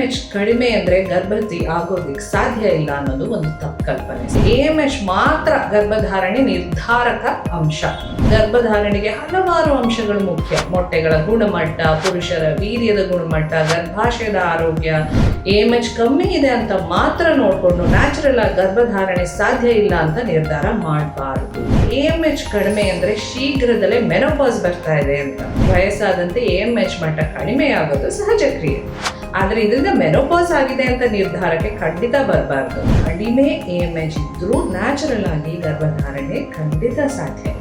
H ಕಡಿಮೆ ಅಂದ್ರೆ ಗರ್ಭವತಿ ಆಗೋದಿಕ್ ಸಾಧ್ಯ ಇಲ್ಲ ಅನ್ನೋದು ಒಂದು ತಪ್ಪು ಕಲ್ಪನೆ. ಎ ಎಂ ಎಚ್ ಮಾತ್ರ ಗರ್ಭಧಾರಣೆ ನಿರ್ಧಾರಕ ಅಂಶ. ಗರ್ಭಧಾರಣೆಗೆ ಹಲವಾರು ಅಂಶಗಳು ಮುಖ್ಯ. ಮೊಟ್ಟೆಗಳ ಗುಣಮಟ್ಟ, ಪುರುಷರ ವೀರ್ಯದ ಗುಣಮಟ್ಟ, ಗರ್ಭಾಶಯದ ಆರೋಗ್ಯ. ಎ ಎಂ ಎಚ್ ಕಮ್ಮಿ ಇದೆ ಅಂತ ಮಾತ್ರ ನೋಡ್ಕೊಂಡು ನ್ಯಾಚುರಲ್ ಆಗಿ ಗರ್ಭಧಾರಣೆ ಸಾಧ್ಯ ಇಲ್ಲ ಅಂತ ನಿರ್ಧಾರ ಮಾಡಬಾರದು. ಎ ಎಂ ಎಚ್ ಕಡಿಮೆ ಅಂದ್ರೆ ಶೀಘ್ರದಲ್ಲೇ ಮೆನೋಪಾಸ್ ಬರ್ತಾ ಇದೆ ಅಂತ. ವಯಸ್ಸಾದಂತೆ ಎ ಎಂ ಎಚ್ ಮಟ್ಟ ಕಡಿಮೆ ಆಗೋದು ಸಹಜ ಕ್ರಿಯೆ. ಆದ್ರೆ ಇದರಿಂದ ಮೆನೋಪಾಸ್ ಆಗಿದೆ ಅಂತ ನಿರ್ಧಾರಕ್ಕೆ ಖಂಡಿತ ಬರಬಾರ್ದು. ಕಡಿಮೆ ಎ ಎಂ ಎಚ್ ಇದ್ರೂ ನ್ಯಾಚುರಲ್ ಆಗಿ ಗರ್ಭಧಾರಣೆ ಖಂಡಿತ ಸಾಧ್ಯ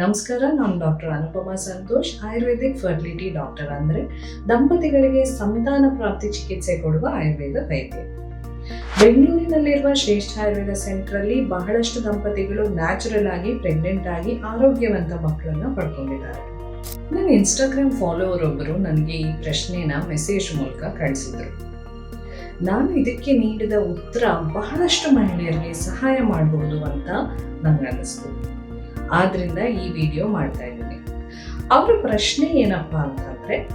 ನಮಸ್ಕಾರ, ನಾನು doctor Anupama Santosh, ayurvedic fertility doctor ಅಂದ್ರೆ ದಂಪತಿಗಳಿಗೆ ಸಂತಾನ ಪ್ರಾಪ್ತಿ ಚಿಕಿತ್ಸೆ ಕೊಡುವ ಆಯುರ್ವೇದ ವೈದ್ಯ. ಬೆಂಗಳೂರಿನಲ್ಲಿರುವ ಶ್ರೇಷ್ಠ ಆಯುರ್ವೇದ ಸೆಂಟರ್ ಅಲ್ಲಿ ಬಹಳಷ್ಟು ದಂಪತಿಗಳು ನ್ಯಾಚುರಲ್ ಆಗಿ ಪ್ರೆಗ್ನೆಂಟ್ ಆಗಿ ಆರೋಗ್ಯವಂತ ಮಕ್ಕಳನ್ನ ಪಡ್ಕೊಂಡಿದ್ದಾರೆ. ನನ್ನ ಇನ್ಸ್ಟಾಗ್ರಾಮ್ ಫಾಲೋವರ್ ಒಬ್ಬರು ನನಗೆ ಈ ಪ್ರಶ್ನೆನ ಮೆಸೇಜ್ ಮೂಲಕ ಕಳಿಸಿದ್ರು. ನಾನು ಇದಕ್ಕೆ ನೀಡಿದ ಉತ್ತರ ಬಹಳಷ್ಟು ಮಹಿಳೆಯರಿಗೆ ಸಹಾಯ ಮಾಡಬಹುದು ಅಂತ ನನಗೆ ಅನಿಸ್ತು ಆದ್ರಿಂದ ಈ ವಿಡಿಯೋ ಮಾಡ್ತಾ ಇದ್ದೀನಿ. ಅವರ ಪ್ರಶ್ನೆ ಏನಪ್ಪಾ ಅಂತಂದ್ರೆ,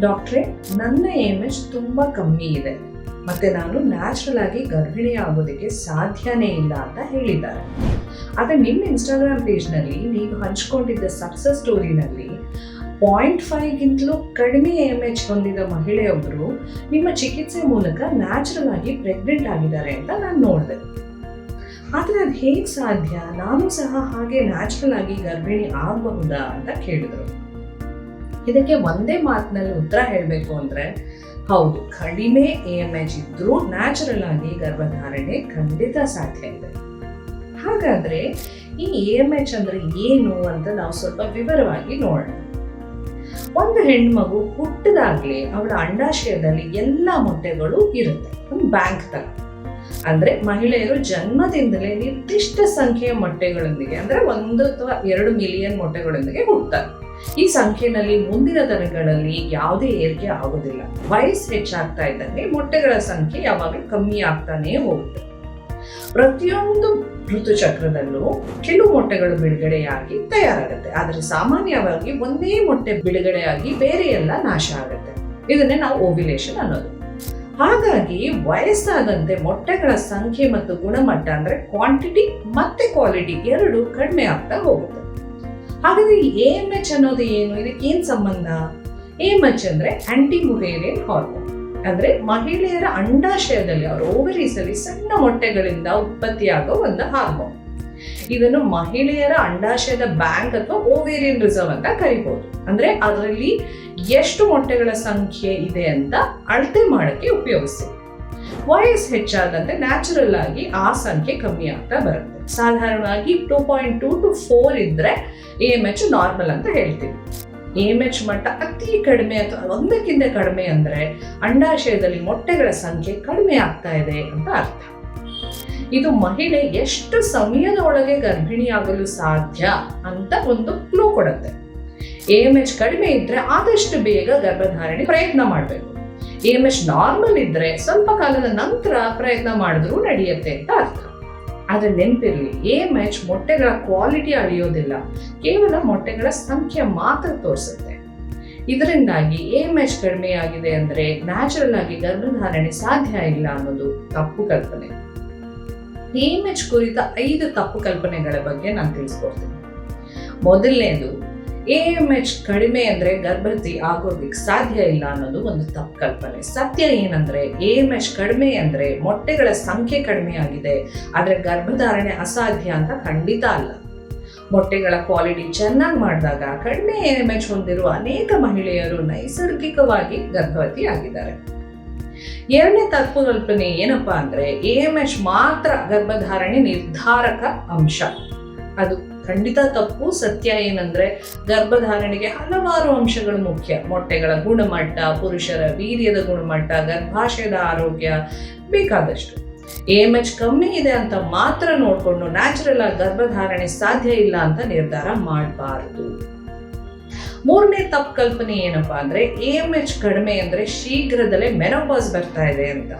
ಡಾಕ್ಟ್ರೆ, ನನ್ನ ಎಚ್ ತುಂಬಾ ಕಮ್ಮಿ ಇದೆ. ಮತ್ತೆ ನಾನು ನ್ಯಾಚುರಲ್ ಆಗಿ ಗರ್ಭಿಣಿ ಆಗೋದಕ್ಕೆ ಸಾಧ್ಯನೇ ಇಲ್ಲ ಅಂತ ಹೇಳಿದ್ದಾರೆ. ಆದರೆ ನಿಮ್ಮ ಇನ್ಸ್ಟಾಗ್ರಾಮ್ ಪೇಜ್ನಲ್ಲಿ ನೀವು ಹಂಚ್ಕೊಂಡಿದ್ದ ಸಕ್ಸಸ್ ಸ್ಟೋರಿನಲ್ಲಿ ಪಾಯಿಂಟ್ ಫೈವ್ಗಿಂತಲೂ ಕಡಿಮೆ ಎಂ ಎಚ್ ಹೊಂದಿದ ಮಹಿಳೆಯೊಬ್ಬರು ನಿಮ್ಮ ಚಿಕಿತ್ಸೆ ಮೂಲಕ ನ್ಯಾಚುರಲ್ ಆಗಿ ಪ್ರೆಗ್ನೆಂಟ್ ಆಗಿದ್ದಾರೆ ಅಂತ ನಾನು ನೋಡಿದೆ. ಆದರೆ ಅದು ಹೇಗೆ ಸಾಧ್ಯ? ನಾನು ಸಹ ಹಾಗೆ ನ್ಯಾಚುರಲ್ ಆಗಿ ಗರ್ಭಿಣಿ ಆಗಬಹುದಾ ಅಂತ ಕೇಳಿದ್ರು. ಇದಕ್ಕೆ ಒಂದೇ ಮಾತಿನಲ್ಲಿ ಉತ್ತರ ಹೇಳಬೇಕು ಅಂದ್ರೆ ಹೌದು, ಕಡಿಮೆ ಎ ಎಂ ಎಚ್ ಇದ್ರೂ ನ್ಯಾಚುರಲ್ ಆಗಿ ಗರ್ಭಧಾರಣೆ ಖಂಡಿತ ಸಾಧ್ಯ ಇದೆ. ಹಾಗಾದ್ರೆ ಈ ಎ ಎಂ ಎಚ್ ಅಂದ್ರೆ ಏನು ಅಂತ ನಾವು ಸ್ವಲ್ಪ ವಿವರವಾಗಿ ನೋಡೋಣ. ಒಂದು ಹೆಣ್ಮಗು ಹುಟ್ಟಿದಾಗ್ಲೇ ಅವಳ ಅಂಡಾಶಯದಲ್ಲಿ ಎಲ್ಲ ಮೊಟ್ಟೆಗಳು ಇರುತ್ತೆ, ಒಂದು ಬ್ಯಾಂಕ್ ತರ. ಅಂದ್ರೆ ಮಹಿಳೆಯರು ಜನ್ಮದಿಂದಲೇ ನಿರ್ದಿಷ್ಟ ಸಂಖ್ಯೆಯ ಮೊಟ್ಟೆಗಳೊಂದಿಗೆ, ಅಂದ್ರೆ ಒಂದು ಅಥವಾ ಎರಡು ಮಿಲಿಯನ್ ಮೊಟ್ಟೆಗಳೊಂದಿಗೆ ಹುಟ್ಟುತ್ತಾರೆ ಈ ಸಂಖ್ಯೆನಲ್ಲಿ ಮುಂದಿನ ದಿನಗಳಲ್ಲಿ ಯಾವುದೇ ಏರಿಕೆ ಆಗೋದಿಲ್ಲ ವಯಸ್ಸು ಹೆಚ್ಚಾಗ್ತಾ ಇದ್ದಂಗೆ ಮೊಟ್ಟೆಗಳ ಸಂಖ್ಯೆ ಯಾವಾಗ ಕಮ್ಮಿ ಆಗ್ತಾನೇ ಹೋಗುತ್ತೆ. ಪ್ರತಿಯೊಂದು ಋತುಚಕ್ರದಲ್ಲೂ ಕೆಲವು ಮೊಟ್ಟೆಗಳು ಬಿಡುಗಡೆಯಾಗಿ ತಯಾರಾಗುತ್ತೆ. ಆದರೆ ಸಾಮಾನ್ಯವಾಗಿ ಒಂದೇ ಮೊಟ್ಟೆ ಬಿಡುಗಡೆಯಾಗಿ ಬೇರೆ ಎಲ್ಲ ನಾಶ ಆಗುತ್ತೆ. ಇದನ್ನೇ ನಾವು ಓವಿಲೇಷನ್ ಅನ್ನೋದು. ಹಾಗಾಗಿ ವಯಸ್ಸಾದಂತೆ ಮೊಟ್ಟೆಗಳ ಸಂಖ್ಯೆ ಮತ್ತು ಗುಣಮಟ್ಟ ಅಂದ್ರೆ ಕ್ವಾಂಟಿಟಿ ಮತ್ತೆ ಕ್ವಾಲಿಟಿ ಎರಡು ಕಡಿಮೆ ಆಗ್ತಾ ಹೋಗುತ್ತೆ. ಹಾಗಾದ್ರೆ ಈ ಎ ಎಂ ಎಚ್ ಅನ್ನೋದು ಏನು? ಇದಕ್ಕೆ ಏನ್ ಸಂಬಂಧ? ಎ ಎಂ ಎಚ್ ಅಂದ್ರೆ ಆಂಟಿ ಮುಹೇರಿಯನ್ ಹಾರ್ಮೋನ್ ಅಂದ್ರೆ ಮಹಿಳೆಯರ ಅಂಡಾಶಯದಲ್ಲಿ, ಅವರ ಓವರೀಸ್ ಅಲ್ಲಿ ಸಣ್ಣ ಮೊಟ್ಟೆಗಳಿಂದ ಉತ್ಪತ್ತಿಯಾಗೋ ಒಂದು ಹಾರ್ಮೋನ್ ಇದನ್ನು ಮಹಿಳೆಯರ ಅಂಡಾಶಯದ ಬ್ಯಾಂಕ್ ಅಥವಾ ಓವೇರಿಯನ್ ರಿಸರ್ವ್ ಅಂತ ಕರಿಬಹುದು ಅಂದ್ರೆ ಅದರಲ್ಲಿ ಎಷ್ಟು ಮೊಟ್ಟೆಗಳ ಸಂಖ್ಯೆ ಇದೆ ಅಂತ ಅಳತೆ ಮಾಡಕ್ಕೆ ಉಪಯೋಗಿಸ್ತೀವಿ. ವಯಸ್ಸು ಹೆಚ್ಚಾದಂತೆ ನ್ಯಾಚುರಲ್ ಆಗಿ ಆ ಸಂಖ್ಯೆ ಕಮ್ಮಿ ಆಗ್ತಾ ಬರುತ್ತೆ. ಸಾಧಾರಣವಾಗಿ two point two to four ಇದ್ರೆ ಎ ಎಂ ಎಚ್ ನಾರ್ಮಲ್ ಅಂತ ಹೇಳ್ತೀವಿ. ಎಂ ಎಚ್ ಮಟ್ಟ ಅತಿ ಕಡಿಮೆ ಅಥವಾ ಒಂದಕ್ಕಿಂತ ಕಡಿಮೆ ಅಂದ್ರೆ ಅಂಡಾಶಯದಲ್ಲಿ ಮೊಟ್ಟೆಗಳ ಸಂಖ್ಯೆ ಕಡಿಮೆ ಆಗ್ತಾ ಇದೆ ಅಂತ ಅರ್ಥ. ಇದು ಮಹಿಳೆ ಎಷ್ಟು ಸಮಯದ ಒಳಗೆ ಗರ್ಭಿಣಿಯಾಗಲು ಸಾಧ್ಯ ಅಂತ ಒಂದು ಕ್ಲೂ ಕೊಡುತ್ತೆ. ಎಂ ಎಚ್ ಕಡಿಮೆ ಇದ್ರೆ ಆದಷ್ಟು ಬೇಗ ಗರ್ಭಧಾರಣೆ ಪ್ರಯತ್ನ ಮಾಡಬೇಕು. ಎ ಎಂ ಎಚ್ ನಾರ್ಮಲ್ ಇದ್ರೆ ಸ್ವಲ್ಪ ಕಾಲದ ನಂತರ ಪ್ರಯತ್ನ ಮಾಡಿದ್ರೂ ನಡೆಯುತ್ತೆ ಅಂತ ಅರ್ಥ. ಆದ್ರೆ ನೆನಪಿರಲಿ ಎ ಎಂ ಎಚ್ ಮೊಟ್ಟೆಗಳ ಕ್ವಾಲಿಟಿ ಅಳಿಯೋದಿಲ್ಲ. ಕೇವಲ ಮೊಟ್ಟೆಗಳ ಸಂಖ್ಯೆ ಮಾತ್ರ ತೋರಿಸುತ್ತೆ. ಇದರಿಂದಾಗಿ ಎ ಎಂ ಎಚ್ ಕಡಿಮೆ ಆಗಿದೆ ಅಂದ್ರೆ ನ್ಯಾಚುರಲ್ ಆಗಿ ಗರ್ಭಧಾರಣೆ ಸಾಧ್ಯ ಇಲ್ಲ ಅನ್ನೋದು ತಪ್ಪು ಕಲ್ಪನೆ. ಎ ಎಂ ಎಚ್ ಕುರಿತ ಐದು ತಪ್ಪು ಕಲ್ಪನೆಗಳ ಬಗ್ಗೆ ನಾನು ತಿಳಿಸ್ಕೊಡ್ತೀನಿ. ಮೊದಲನೇದು ಎ ಎಂ ಎಚ್ ಕಡಿಮೆ ಅಂದ್ರೆ ಗರ್ಭವತಿ ಆಗೋದಿಕ್ಕೆ ಸಾಧ್ಯ ಇಲ್ಲ ಅನ್ನೋದು ಒಂದು ತಪ್ಪು ಕಲ್ಪನೆ. ಸತ್ಯ ಏನಂದ್ರೆ ಎ ಎಂ ಎಚ್ ಕಡಿಮೆ ಅಂದ್ರೆ ಮೊಟ್ಟೆಗಳ ಸಂಖ್ಯೆ ಕಡಿಮೆ ಆಗಿದೆ, ಆದರೆ ಗರ್ಭಧಾರಣೆ ಅಸಾಧ್ಯ ಅಂತ ಖಂಡಿತ ಅಲ್ಲ. ಮೊಟ್ಟೆಗಳ ಕ್ವಾಲಿಟಿ ಚೆನ್ನಾಗಿ ಮಾಡಿದಾಗ ಕಡಿಮೆ ಎ ಎಂ ಎಚ್ ಹೊಂದಿರುವ ಅನೇಕ ಮಹಿಳೆಯರು ನೈಸರ್ಗಿಕವಾಗಿ ಗರ್ಭವತಿ ಆಗಿದ್ದಾರೆ. ಎರಡನೇ ತಪ್ಪು ಕಲ್ಪನೆ ಏನಪ್ಪಾ ಅಂದ್ರೆ ಎ ಎಂ ಎಚ್ ಮಾತ್ರ ಗರ್ಭಧಾರಣೆ ನಿರ್ಧಾರಕ ಅಂಶ. ಅದು ಖಂಡಿತ ತಪ್ಪು. ಸತ್ಯ ಏನಂದ್ರೆ ಗರ್ಭಧಾರಣೆಗೆ ಹಲವಾರು ಅಂಶಗಳು ಮುಖ್ಯ. ಮೊಟ್ಟೆಗಳ ಗುಣಮಟ್ಟ, ಪುರುಷರ ವೀರ್ಯದ ಗುಣಮಟ್ಟ, ಗರ್ಭಾಶಯದ ಆರೋಗ್ಯ ಬೇಕಾದಷ್ಟು. ಎಂ ಎಚ್ ಕಮ್ಮಿ ಇದೆ ಅಂತ ಮಾತ್ರ ನೋಡ್ಕೊಂಡು ನ್ಯಾಚುರಲ್ ಆಗಿ ಗರ್ಭಧಾರಣೆ ಸಾಧ್ಯ ಇಲ್ಲ ಅಂತ ನಿರ್ಧಾರ ಮಾಡಬಾರದು. ಮೂರನೇ ತಪ್ಪು ಕಲ್ಪನೆ ಏನಪ್ಪಾ ಅಂದ್ರೆ ಎ ಎಂ ಎಚ್ ಕಡಿಮೆ ಅಂದ್ರೆ ಶೀಘ್ರದಲ್ಲೇ ಮೆನೋಪಾಸ್ ಬರ್ತಾ ಇದೆ ಅಂತ.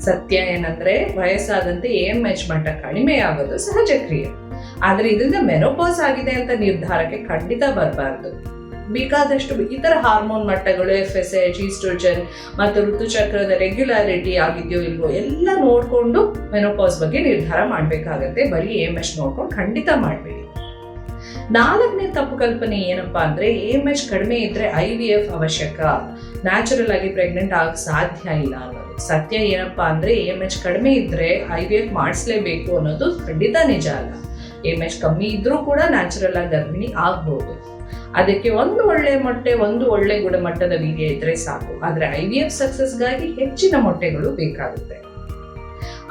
ಸತ್ಯ ಏನಂದ್ರೆ ವಯಸ್ಸಾದಂತೆ ಎ ಎಂ ಎಚ್ ಮಟ್ಟ ಕಡಿಮೆ ಆಗೋದು ಸಹಜ ಕ್ರಿಯೆ. ಆದ್ರೆ ಇದರಿಂದ ಮೆನೋಪೋಸ್ ಆಗಿದೆ ಅಂತ ನಿರ್ಧಾರಕ್ಕೆ ಖಂಡಿತ ಬರಬಾರ್ದು. ಬೇಕಾದಷ್ಟು ಇತರ ಹಾರ್ಮೋನ್ ಮಟ್ಟಗಳು ಎಫ್ ಎಸ್ ಎಚ್ ಈಸ್ಟ್ರೋಜನ್ ಮತ್ತು ಋತುಚಕ್ರದ ರೆಗ್ಯುಲಾರಿಟಿ ಆಗಿದೆಯೋ ಇಲ್ವೋ ಎಲ್ಲ ನೋಡಿಕೊಂಡು ಮೆನೋಪಾಸ್ ಬಗ್ಗೆ ನಿರ್ಧಾರ ಮಾಡಬೇಕಾಗತ್ತೆ. ಬರೀ ಎಂ ಎಚ್ ನೋಡ್ಕೊಂಡು ಖಂಡಿತ ಮಾಡಬೇಡಿ. ನಾಲ್ಕನೇ ತಪ್ಪು ಕಲ್ಪನೆ ಏನಪ್ಪಾ ಅಂದ್ರೆ ಎಂ ಎಚ್ ಕಡಿಮೆ ಇದ್ರೆ ಐ ವಿ ಎಫ್ ಅವಶ್ಯಕ. ನ್ಯಾಚುರಲ್ ಆಗಿ ಪ್ರೆಗ್ನೆಂಟ್ ಆಗಕ್ಕೆ ಸಾಧ್ಯ ಇಲ್ಲ ಅನ್ನೋದು. ಸತ್ಯ ಏನಪ್ಪಾ ಅಂದ್ರೆ ಎಂ ಎಚ್ ಕಡಿಮೆ ಇದ್ರೆ ಐ ವಿ ಎಫ್ ಮಾಡಿಸ್ಲೇಬೇಕು ಅನ್ನೋದು ಖಂಡಿತ ನಿಜ ಅಲ್ಲ. ಎಂ ಎಚ್ ಕಮ್ಮಿ ಇದ್ರೂ ಕೂಡ ನ್ಯಾಚುರಲ್ ಆಗಿ ಗರ್ಭಿಣಿ ಆಗ್ಬೋದು. ಅದಕ್ಕೆ ಒಂದು ಒಳ್ಳೆ ಮೊಟ್ಟೆ, ಒಂದು ಒಳ್ಳೆ ಗುಣಮಟ್ಟದ ವೀರ್ಯ ಇದ್ರೆ ಸಾಕು. ಆದ್ರೆ ಐ ವಿ ಎಫ್ ಸಕ್ಸಸ್ಗಾಗಿ ಹೆಚ್ಚಿನ ಮೊಟ್ಟೆಗಳು ಬೇಕಾಗುತ್ತೆ.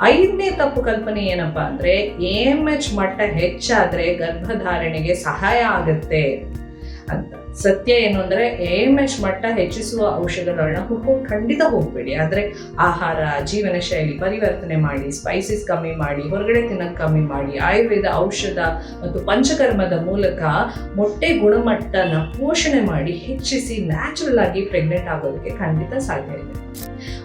ಐದನೇ ತಪ್ಪು ಕಲ್ಪನೆ ಏನಪ್ಪಾ ಅಂದ್ರೆ ಎಂ ಎಚ್ ಮಟ್ಟ ಹೆಚ್ಚಾದ್ರೆ ಗರ್ಭಧಾರಣೆಗೆ ಸಹಾಯ ಆಗುತ್ತೆ ಅಂತ. ಸತ್ಯ ಏನು ಅಂದ್ರೆ ಎಂ ಎಚ್ ಮಟ್ಟ ಹೆಚ್ಚಿಸುವ ಔಷಧಗಳನ್ನ ಹುಡ್ಕೊಂಡು ಖಂಡಿತ ಹೋಗ್ಬೇಡಿ. ಆದರೆ ಆಹಾರ, ಜೀವನ ಶೈಲಿ, ಪರಿವರ್ತನೆ ಮಾಡಿ ಸ್ಪೈಸಸ್ ಕಮ್ಮಿ ಮಾಡಿ, ಹೊರಗಡೆ ತಿನ್ನೋದು ಕಮ್ಮಿ ಮಾಡಿ, ಆಯುರ್ವೇದ ಔಷಧ ಮತ್ತು ಪಂಚಕರ್ಮದ ಮೂಲಕ ಮೊಟ್ಟೆ ಗುಣಮಟ್ಟನ ಪೋಷಣೆ ಮಾಡಿ ಹೆಚ್ಚಿಸಿ ನ್ಯಾಚುರಲ್ ಆಗಿ ಪ್ರೆಗ್ನೆಂಟ್ ಆಗೋದಕ್ಕೆ ಖಂಡಿತ ಸಾಧ್ಯ ಇದೆ.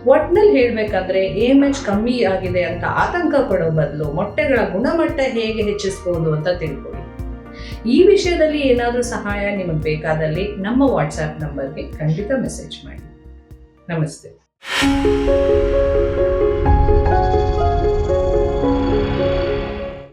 ಒಟ್ನಲ್ಲಿ ಹೇಳ್ಬೇಕಂದ್ರೆ ಎಂ ಎಚ್ ಕಮ್ಮಿ ಆಗಿದೆ ಅಂತ ಆತಂಕ ಪಡೋ ಬದಲು ಮೊಟ್ಟೆಗಳ ಗುಣಮಟ್ಟ ಹೇಗೆ ಹೆಚ್ಚಿಸ್ಬೋದು ಅಂತ ತಿಳ್ಕೊಳ್ಳಿ. ಈ ವಿಷಯದಲ್ಲಿ ಏನಾದರೂ ಸಹಾಯ ನಿಮಗೆ ಬೇಕಾದಲ್ಲಿ ನಮ್ಮ ವಾಟ್ಸ್ಆ್ಯಪ್ ನಂಬರ್ಗೆ ಖಂಡಿತ ಮೆಸೇಜ್ ಮಾಡಿ. ನಮಸ್ತೆ.